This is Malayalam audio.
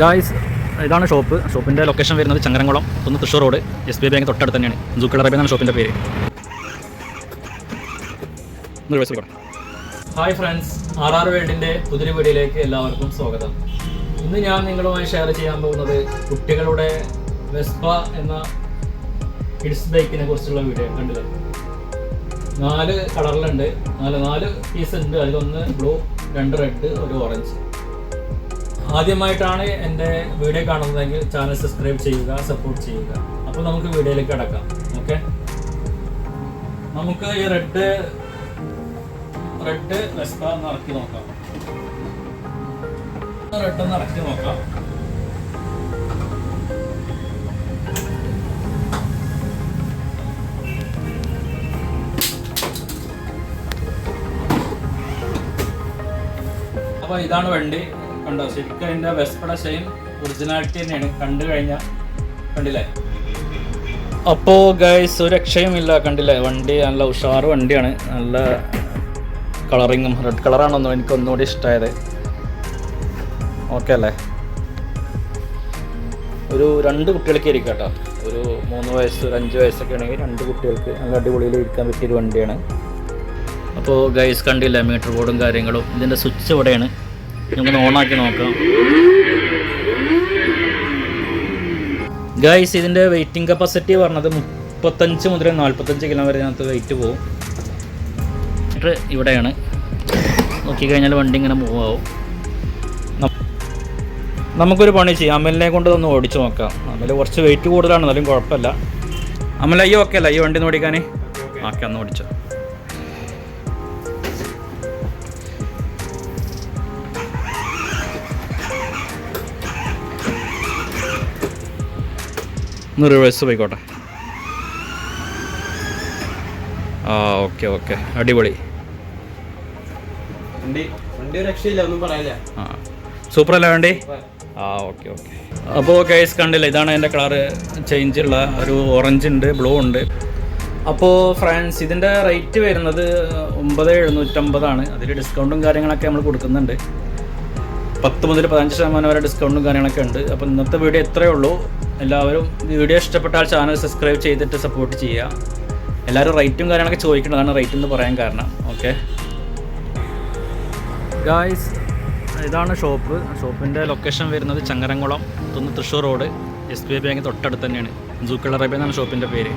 ഗായ്സ് ഇതാണ് ഷോപ്പ് ഷോപ്പിന്റെ ലൊക്കേഷൻ വരുന്നത് ചങ്ങരംകുളം ഒന്ന് Thrissur road S B I bank തൊട്ടടുത്ത് തന്നെയാണ്. ജൂക്കൽ അറബി എന്നാണ് ഷോപ്പിന്റെ പേര്. ഹായ് ഫ്രണ്ട്സ് ആർ ആർ വേൾഡിന്റെ പുതിയ വീഡിയോയിലേക്ക് എല്ലാവർക്കും സ്വാഗതം. ഇന്ന് ഞാൻ നിങ്ങളുമായി ഷെയർ ചെയ്യാൻ പോകുന്നത് കുട്ടികളുടെ വെസ്പ എന്ന കിഡ്സ് ബൈക്കിനെ കുറിച്ചുള്ള വീഡിയോ കണ്ടത്. നാല് കളറിലുണ്ട് നാല് നാല് പീസ് ഉണ്ട്. അതിലൊന്ന് ബ്ലൂ രണ്ട് റെഡ് ഒരു ഓറഞ്ച് ആദ്യമായിട്ടാണ് എന്റെ വീഡിയോ കാണുന്നതെങ്കിൽ ചാനൽ സബ്സ്ക്രൈബ് ചെയ്യുക സപ്പോർട്ട് ചെയ്യുക. അപ്പോൾ നമുക്ക് വീഡിയോയിലേക്ക് കടക്കാം. ഓക്കെ? നമുക്ക് ഈ റെഡ് റെഡ് വെസ്പ എന്ന് ഇറക്കി നോക്കാം. റെഡ് ഒന്ന് ഇറക്കി നോക്കാം. അപ്പോൾ ഇതാണ് വണ്ടി. കണ്ടോ? ശരിക്കും അതിന്റെ വെസ്പട സെയിം ഒറിജിനാലിറ്റി തന്നെയാണ്. കണ്ടു കഴിഞ്ഞാൽ കണ്ടില്ലേ? അപ്പോൾ ഗൈസ് ഒരു രക്ഷയുമില്ല. കണ്ടില്ലേ? വണ്ടി നല്ല ഉഷാർ വണ്ടിയാണ്. നല്ല കളറിങ്ങും റെഡ് കളറാണെന്നോ എനിക്ക് ഒന്നുകൂടി ഇഷ്ടമായത് ഓക്കെ അല്ലേ? ഒരു രണ്ട് കുട്ടികൾക്ക് ഇരിക്കാം കേട്ടോ. ഒരു മൂന്ന് വയസ്സ് ഒരു അഞ്ച് വയസ്സൊക്കെ ആണെങ്കിൽ രണ്ട് കുട്ടികൾക്ക് നല്ല അടിപൊളിയിൽ ഇരിക്കാൻ പറ്റിയൊരു വണ്ടിയാണ്. അപ്പോൾ ഗൈസ് കണ്ടില്ല? മീറ്റർ ബോർഡും കാര്യങ്ങളും. ഇതിന്റെ സ്വിച്ച് ഇവിടെയാണ്. നമുക്കൊന്ന് ഓണാക്കി നോക്കാം. ഗൈസ് ഇതിന്റെ വെയിറ്റിംഗ് കപ്പാസിറ്റി പറഞ്ഞത് മുപ്പത്തഞ്ച് മുതൽ നാൽപ്പത്തഞ്ച് കിലോ വരെ ഇതിനകത്ത് വെയിറ്റ് പോകും എന്നിട്ട് ഇവിടെയാണ്. നോക്കിക്കഴിഞ്ഞാൽ വണ്ടി ഇങ്ങനെ മൂവ് ആവും. നമുക്കൊരു പണി ചെയ്യാം. അമലിനെ കൊണ്ട് ഒന്ന് ഓടിച്ച് നോക്കാം. അമല കുറച്ച് വെയിറ്റ് കൂടുതലാണ് എന്നാലും കുഴപ്പമില്ല. അമല അയ്യോ ഓക്കെ അല്ല. ഈ വണ്ടി ഒന്ന് ഓടിക്കാനേ. ഓക്കെ ഒന്ന് ഓടിച്ചോ. ഒന്ന് റിവേഴ്സ് പോയിക്കോട്ടെ. ആ ഓക്കെ ഓക്കെ. അടിപൊളി. സൂപ്പർ അല്ലേ വേണ്ടി? ആ ഓക്കെ ഓക്കെ. അപ്പോൾ കേസ് കണ്ടില്ല ഇതാണ് എന്റെ കളറ് ചേഞ്ച് ഉള്ള ഒരു ഓറഞ്ച് ഉണ്ട് ബ്ലൂ ഉണ്ട്. അപ്പോൾ ഫ്രാൻസ് ഇതിന്റെ റേറ്റ് വരുന്നത് ഒമ്പത് എഴുന്നൂറ്റമ്പതാണ്. അതിൽ ഡിസ്കൗണ്ടും കാര്യങ്ങളൊക്കെ നമ്മൾ കൊടുക്കുന്നുണ്ട്. പത്ത് മുതൽ പതിനഞ്ച് ശതമാനം വരെ ഡിസ്കൗണ്ടും കാര്യങ്ങളൊക്കെ ഉണ്ട്. അപ്പോൾ ഇന്നത്തെ വീഡിയോ എത്രയേ ഉള്ളൂ. എല്ലാവരും വീഡിയോ ഇഷ്ടപ്പെട്ടാൽ ചാനൽ സബ്സ്ക്രൈബ് ചെയ്തിട്ട് സപ്പോർട്ട് ചെയ്യുക. എല്ലാവരും റേറ്റും കാര്യങ്ങളൊക്കെ ചോദിക്കേണ്ടതാണ് റേറ്റ് എന്ന് പറയാൻ കാരണം. ഓക്കെ ഗായ്സ് ഇതാണ് ഷോപ്പ് ഷോപ്പിന്റെ ലൊക്കേഷൻ വരുന്നത് Changaramkulam. തൊന്ന് Thrissur road S B I bank തൊട്ടടുത്ത് തന്നെയാണ്. ജൂക്കൾ അറേബ്യ എന്നാണ് ഷോപ്പിന്റെ പേര്.